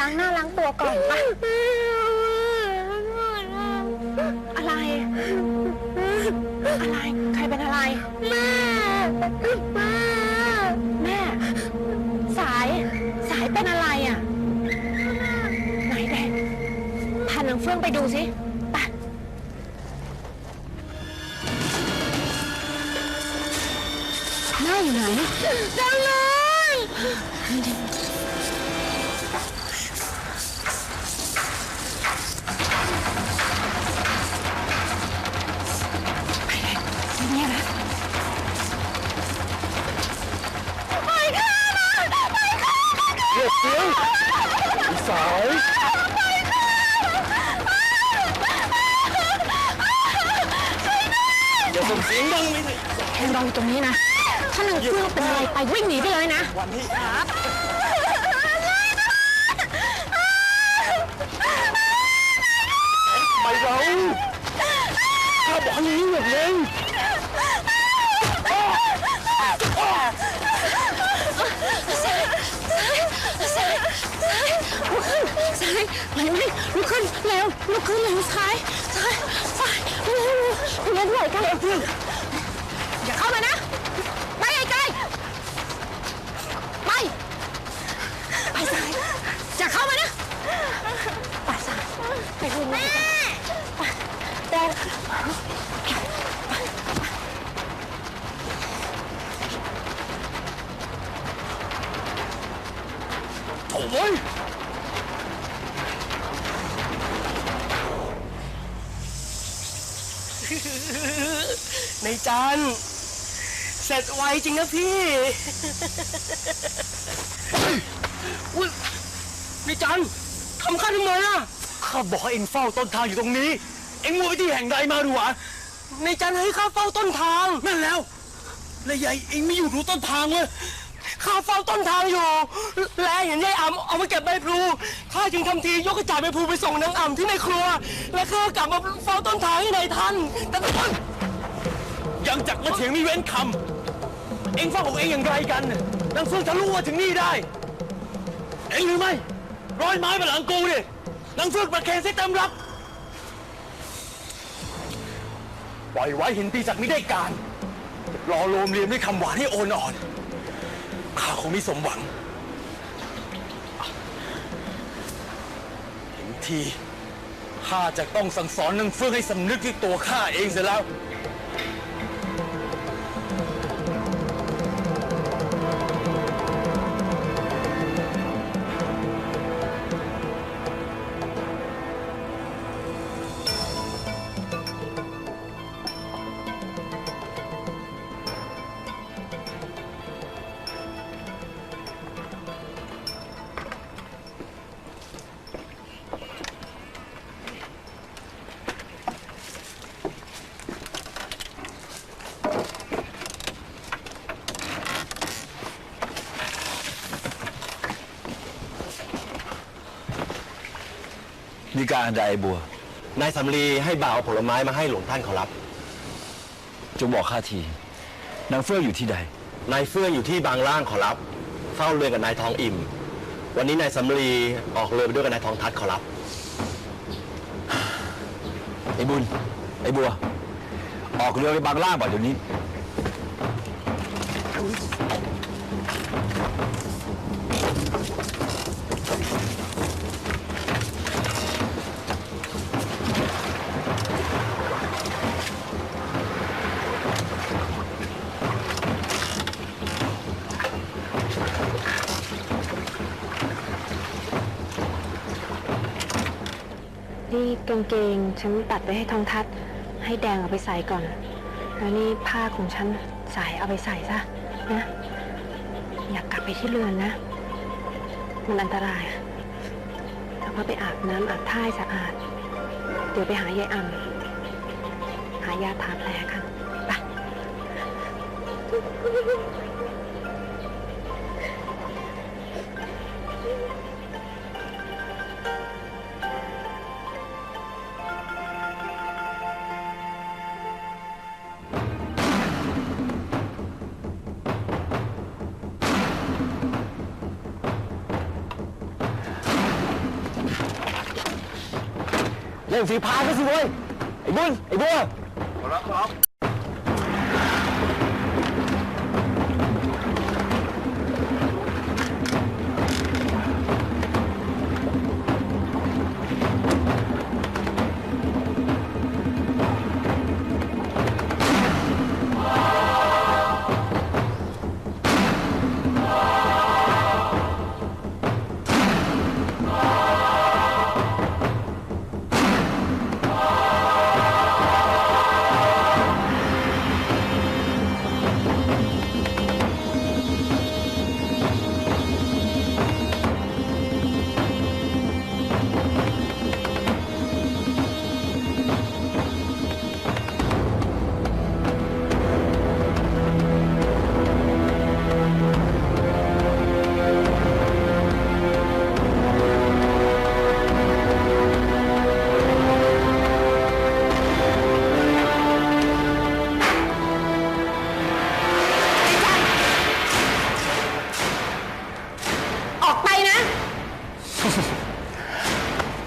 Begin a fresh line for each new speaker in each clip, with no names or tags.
ล้างหน้าล้างตัวก่อนไปอะไร อะไร ใครเป็นอะไร แม่ แม่ แม่ สาย สายเป็นอะไรอะ ไหนเด็กพานางเฟื่องไปดูสิไปแม่อยู่ไหนจังเลย เรี
ยกเสียงอีสาวอย่าส่งเสียงดังไม่ได้
แทนรออยู่ตรงนี้นะ ถ้านางเฟื่องเป็นอะไรไปวิ่งหนีไปเลยนะ
วันนี้ไปเราข้าบอกให้ยิงแบบนี้
สายลุกขึ้นสาย ไหวไหมลุกขึ้นเร็วลุกขึ้นเร็วสายสายสายเร็วเร็วเร็วใกล้ๆอย่าเข้ามานะ ไปไกลไป ไปสายอย่าเข้ามานะไปสายไปคุณแม่แดง
โอ้ยใน จันเสร็จไวจริงนะพี่อุ้ยในจันทำข้าทำไมอะข้าบอกให้เอ็งเฝ้าต้นทางอยู่ตรงนี้ เอ็งมัวไปที่แห่งใดมาดูวะในจันให้ข้าเฝ้าต้นทางนั่นแล้วแล้วยายเอ็งไม่อยู่รู้ต้นทางเลยข้าเฝ้าต้นทางอยู่ และเห็นยายอ่ำเอามาเก็บใบพลูข้าจึงทำทียกกระจาดใบพลูไปส่งนางอ่ำที่ในครัว และข้ากลับมาเฝ้าต้นทางให้ในายท่านแต่ทุกคน ยังจักมาเถียงม่เว้นคำ เอ็งเฝ้าของเอ็งอย่างไรกันนางเฟื่องทะลุมาถึงนี่ได้ เอ็งหรือไม่ ร้อยไม้มาหลังกูดินางเฟื่องประเคนเส้นตำรับปล่อยไว้เห็นตีจักไม่ได้การ รอโลมเรียมด้วยคำหวานให้โอนอ่อน ข้าคงไม่สมหวังห็นทีข้าจะต้องสั่งสอนนางเฟื่องให้สำนึกที่ตัวข้าเองเสียแล้ว
มีการอันใดบัว
นายสำลีให้บ่าวเอาผลไม้มาให้หลวงท่านเขารับ
จงบอกข้าที นางเฟื่องอยู่ที่ใด
นายเฟื่องอยู่ที่บางล่างขอรับ เฝ้าเรือกับนายทองอิ่ม วันนี้นายสำลีออกเรือไปด้วยกับนายทองทัดขอรับ
ไอ้บุญ ไอ้บัว ออกเรือไปบางล่างบ่เดี๋ยวนี้
นี่กางเกงฉันตัดไปให้ทองทัศน์ให้แดงเอาไปใส่ก่อน แล้วนี่ผ้าของฉันสายเอาไปใส่ซะนะ อยากกลับไปที่เรือนนะ มันอันตรายแล้วก็ไปอาบน้ำอาบท่าให้สะอาด เดี๋ยวไปหายายอ่ำหายาทาแผลกันไป
เล่นฝีพายไปสิเว้ยไอ้บุญไอ้บัว
อ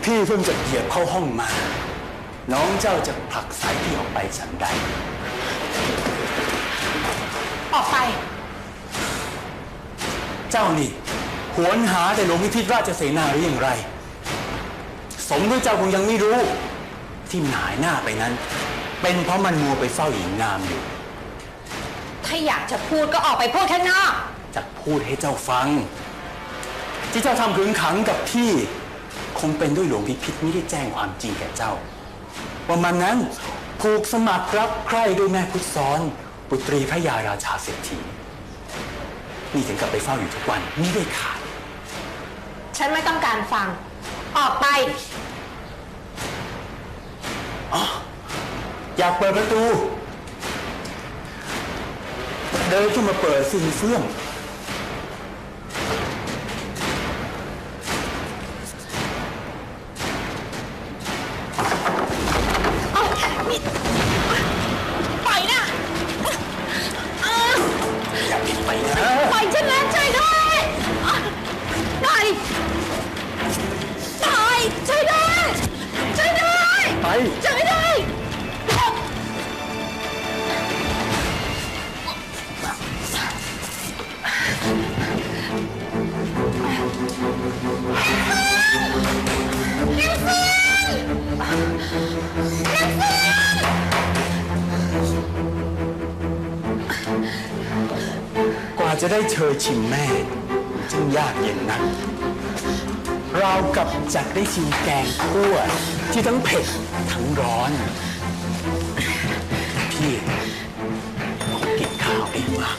พี่เพิ่งจะเหยียบเข้าห้องมา น้องเจ้าจะผลักสายพี่ออกไปฉันใด
ออกไป
เจ้านี่หวนหาแต่หลวงพิพิธราชเสนาหรืออย่างไร สมด้วยเจ้าคงยังไม่รู้ ที่มันหายหน้าไปนั้น เป็นเพราะมันมัวไปเฝ้าหญิงงามอยู่
ถ้าอยากจะพูดก็ออกไปพูดข้างนอก
จะพูดให้เจ้าฟัง ที่เจ้าทำขึงขังกับพี่ คงเป็นด้วยหลวงพิพิธไม่ได้แจ้งความจริงแก่เจ้า ว่ามันนั้นผูกสมัครรักใคร่ด้วยแม่พุทธซ้อนปุตรีพระยาราชาเศรษฐีนี่ถึงกับไปเฝ้าอยู่ทุกวันไม่ได้ขาด
ฉันไม่ต้องการฟัง ออกไป
อยากเปิดประตู เดินขึ้นมาเปิดสิเฟื่อง จะได้เธอชิมแม่จึงยากเย็นนัก เรากับจักได้ชิมแกงคั่วที่ทั้งเผ็ดทั้งร้อน พี่ขอกินข้าวเองมาก